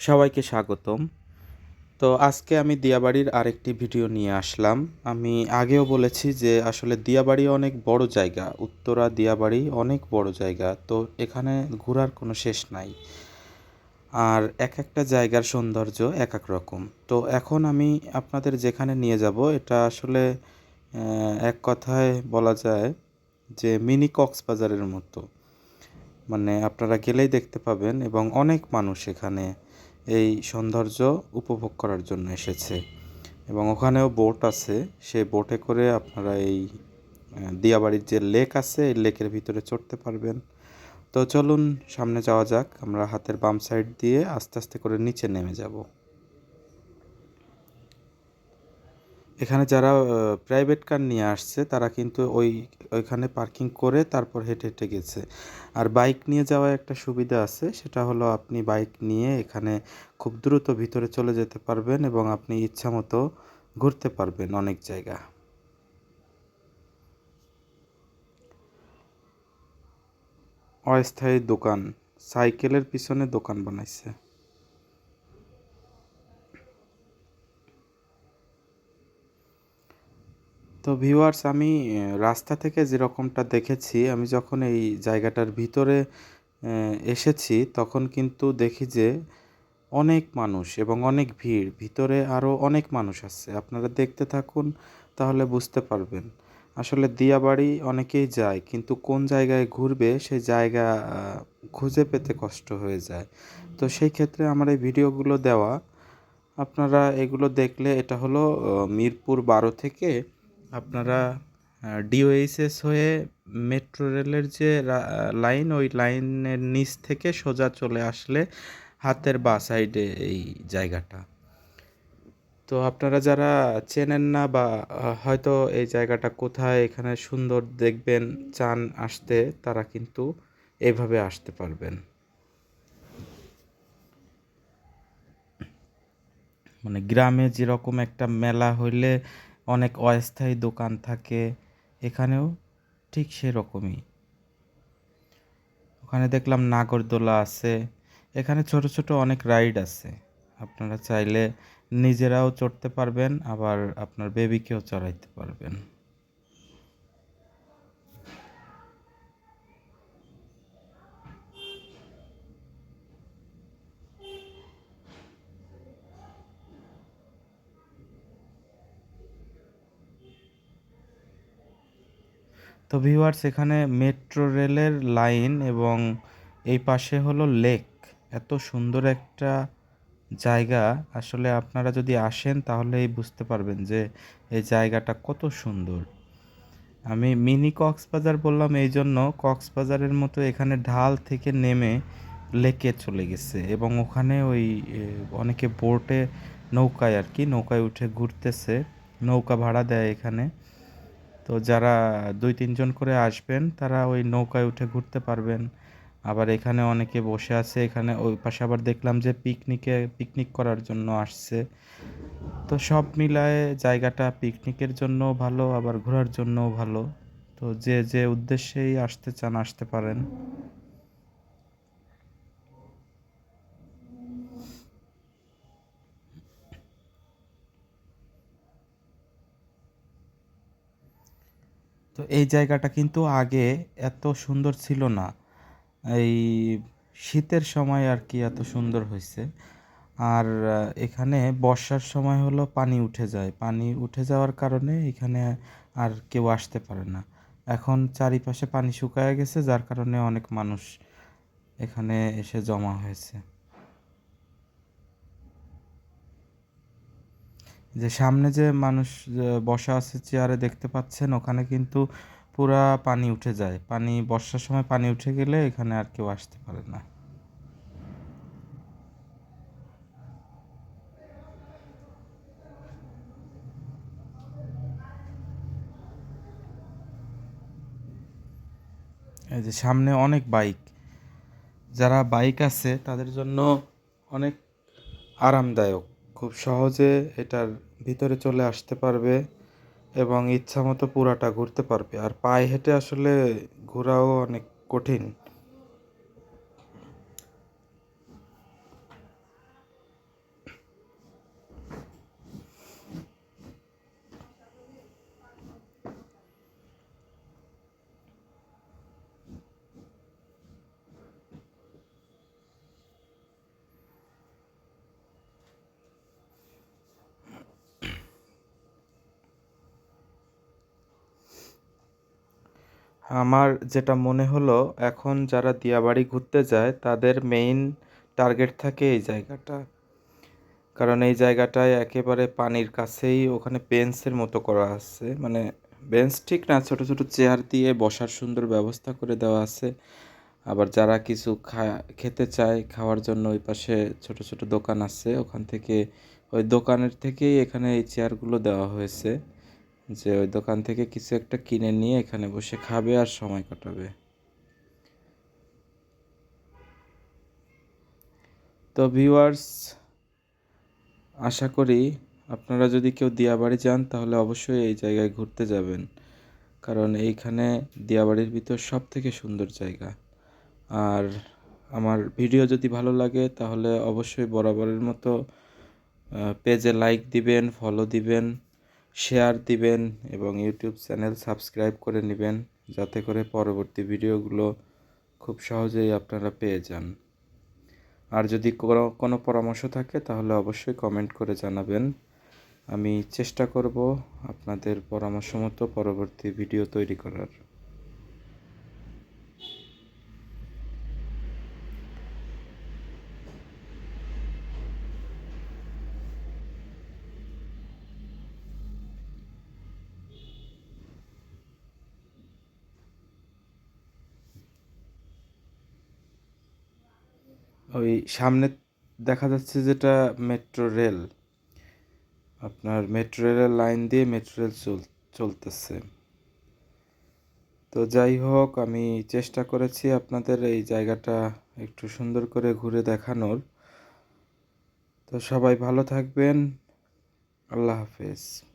সবাইকে স্বাগতম। তো আজকে আমি দিয়াবাড়ির আরেকটি ভিডিও নিয়ে আসলাম। আমি আগেও বলেছি যে আসলে দিয়াবাড়ি অনেক বড় জায়গা, উত্তরা দিয়াবাড়ি অনেক বড় জায়গা, তো এখানে ঘোরার কোনো শেষ নাই। আর এক একটা জায়গার সৌন্দর্য এক এক রকম। তো এখন আমি আপনাদের যেখানে নিয়ে যাব, এটা আসলে এক কথায় বলা যায় যে মিনি কক্সবাজারের মতো। মানে আপনারা গেলেই দেখতে পাবেন এবং অনেক মানুষ এখানে এই সৌন্দর্য উপভোগ করার জন্য এসেছে। এবং ওখানেও বোট আছে। সেই বোটে করে আপনারা এই দিয়াবাড়ির যে লেক আছে, এই লেকের ভিতরে চড়তে পারবেন। তো চলুন, সামনে যাওয়া যাক। আমরা হাতের বাম সাইড দিয়ে আস্তে আস্তে করে নিচে নেমে যাব। এখানে যারা প্রাইভেট কার নিয়ে আসছে, তারা কিন্তু ওই, ওইখানে পার্কিং করে তারপর হেঁটে হেঁটে গেছে। আর বাইক নিয়ে যাওয়ার একটা সুবিধা আছে, সেটা হলো আপনি বাইক নিয়ে এখানে খুব দ্রুত ভিতরে চলে যেতে পারবেন এবং আপনি ইচ্ছা মতো ঘুরতে পারবেন অনেক জায়গা। অস্থায়ী দোকান, সাইকেলের পিছনে দোকান বানাইছে। তো ভিউয়ার্স আমি রাস্তা থেকে যেরকমটা দেখেছি, আমি যখন এই জায়গাটার ভিতরে এসেছি, তখন কিন্তু দেখি যে অনেক মানুষ এবং অনেক ভিড়, ভিতরে আরও অনেক মানুষ আছে। আপনারা দেখতে থাকুন, তাহলে বুঝতে পারবেন। আসলে দিয়াবাড়ি অনেকেই যায়, কিন্তু কোন জায়গায় ঘুরবে, সেই জায়গা খুঁজে পেতে কষ্ট হয়ে যায়। তো সেই ক্ষেত্রে আমার এই ভিডিওগুলো দেওয়া, আপনারা এগুলো দেখলে এটা হলো মিরপুর বারো থেকে আপনারা ডিওএইচএস হয়ে মেট্রো রেলের যে লাইন, ওই লাইনের নিচ থেকে সোজা চলে আসলে হাতের বা সাইডে এই জায়গাটা। তো আপনারা যারা চেনেন না বা হয়তো এই জায়গাটা কোথায়, এখানে সুন্দর দেখবেন, চান আসতে, তারা কিন্তু এভাবে আসতে পারবেন। মানে গ্রামে যেরকম একটা মেলা হইলে অনেক অস্থায়ী দোকান থাকে, এখানেও ঠিক সেরকমই। ওখানে দেখলাম নাগরদোলা আছে, এখানে ছোট ছোট অনেক রাইড আছে। আপনারা চাইলে নিজেরাও চড়তে পারবেন, আবার আপনার বেবিকেও চড়াইতে পারবেন। তো ভিউয়ার্স, এখানে মেট্রো রেলের লাইন এবং এই পাশে হলো লেক। এত সুন্দর একটা জায়গা। আসলে আপনারা যদি আসেন তাহলেই বুঝতে পারবেন যে এই জায়গাটা কত সুন্দর। আমি মিনি কক্সবাজার বললাম এই জন্য কক্সবাজারের মতো এখানে ঢাল থেকে নেমে লেকে চলে গেছে এবং ওখানে ওই অনেকে বোটে নৌকায় আর কি, নৌকায় উঠে ঘুরতেছে। নৌকা ভাড়া দেয় এখানে। তো যারা দুই তিনজন করে আসবেন, তারা ওই নৌকায় উঠে ঘুরতে পারবেন। আবার এখানে অনেকে বসে আছে, এখানে ওই পাশে আবার দেখলাম যে পিকনিকে, পিকনিক করার জন্য আসছে। তো সব মিলায়ে জায়গাটা পিকনিকের জন্য ভালো, আবার ঘোরার জন্যও ভালো। তো যে যে উদ্দেশ্যেই আসতে চান, আসতে পারেন। এই জায়গাটা কিন্তু আগে এত সুন্দর ছিল না। এই শীতের সময় আর কি এত সুন্দর হয়েছে আর এখানে বর্ষার সময় হলো পানি উঠে যায়। পানি উঠে যাওয়ার কারণে এখানে আর কেউ আসতে পারে না। এখন চারিপাশে পানি শুকায় গেছে, যার কারণে অনেক মানুষ এখানে এসে জমা হয়েছে। যে সামনে যে মানুষ বসা আছে চেয়ারে দেখতে পাচ্ছেন, ওখানে কিন্তু পুরা পানি উঠে যায়। পানি, বর্ষার সময় পানি উঠে গেলে এখানে আর কেউ আসতে পারে না। এই যে সামনে অনেক বাইক। যারা বাইক আছে, তাদের জন্য অনেক আরামদায়ক। খুব সহজে এটার ভিতরে চলে আসতে পারবে এবং ইচ্ছা মতো পুরাটা ঘুরতে পারবে। আর পায়ে হেঁটে আসলে ঘোরাও অনেক কঠিন। আমার যেটা মনে হলো, এখন যারা দিয়াবাড়ি ঘুরতে যায়, তাদের মেইন টার্গেট থাকে এই জায়গাটা। কারণ এই জায়গাটায় একেবারে পানির কাছেই ওখানে বেঞ্চের মতো করা আছে। মানে বেঞ্চ ঠিক না, ছোট ছোট চেয়ার দিয়ে বসার সুন্দর ব্যবস্থা করে দেওয়া আছে। আবার যারা কিছু খেতে চায়, খাওয়ার জন্য ওই পাশে ছোট ছোট দোকান আছে। ওখান থেকে, ওই দোকানের থেকেই এখানে এই চেয়ারগুলো দেওয়া হয়েছে। যে ওই দোকান থেকে কিছু একটা কিনে নিয়ে এখানে বসে খাবে আর সময় কাটাবে। তো ভিউয়ার্স আশা করি আপনারা যদি কেউ দিয়াবাড়ি যান, তাহলে অবশ্যই এই জায়গায় ঘুরতে যাবেন। কারণ এইখানে দিয়াবাড়ির ভিতর সব থেকে সুন্দর জায়গা। আর আমার ভিডিও যদি ভালো লাগে, তাহলে অবশ্যই বরাবরের মতো পেজে লাইক দিবেন ফলো দিবেন। শেয়ার দিবেন এবং ইউটিউব চ্যানেল সাবস্ক্রাইব করে নেবেন যাতে করে পরবর্তী ভিডিওগুলো খুব সহজেই আপনারা পেয়ে যান। আর যদি কোনো পরামর্শ থাকে তাহলে অবশ্যই কমেন্ট করে জানাবেন। আমি চেষ্টা করব আপনাদের পরামর্শ মতো পরবর্তী ভিডিও তৈরি করার। ওই সামনে দেখা যাচ্ছে যেটা মেট্রো রেল। আপনার মেট্রো রেলের লাইন দিয়ে মেট্রো রেল চল, চলতেছে। তো যাই হোক, আমি চেষ্টা করেছি আপনাদের এই জায়গাটা একটু সুন্দর করে ঘুরে দেখানোর। তো সবাই ভালো থাকবেন। আল্লাহ হাফেজ।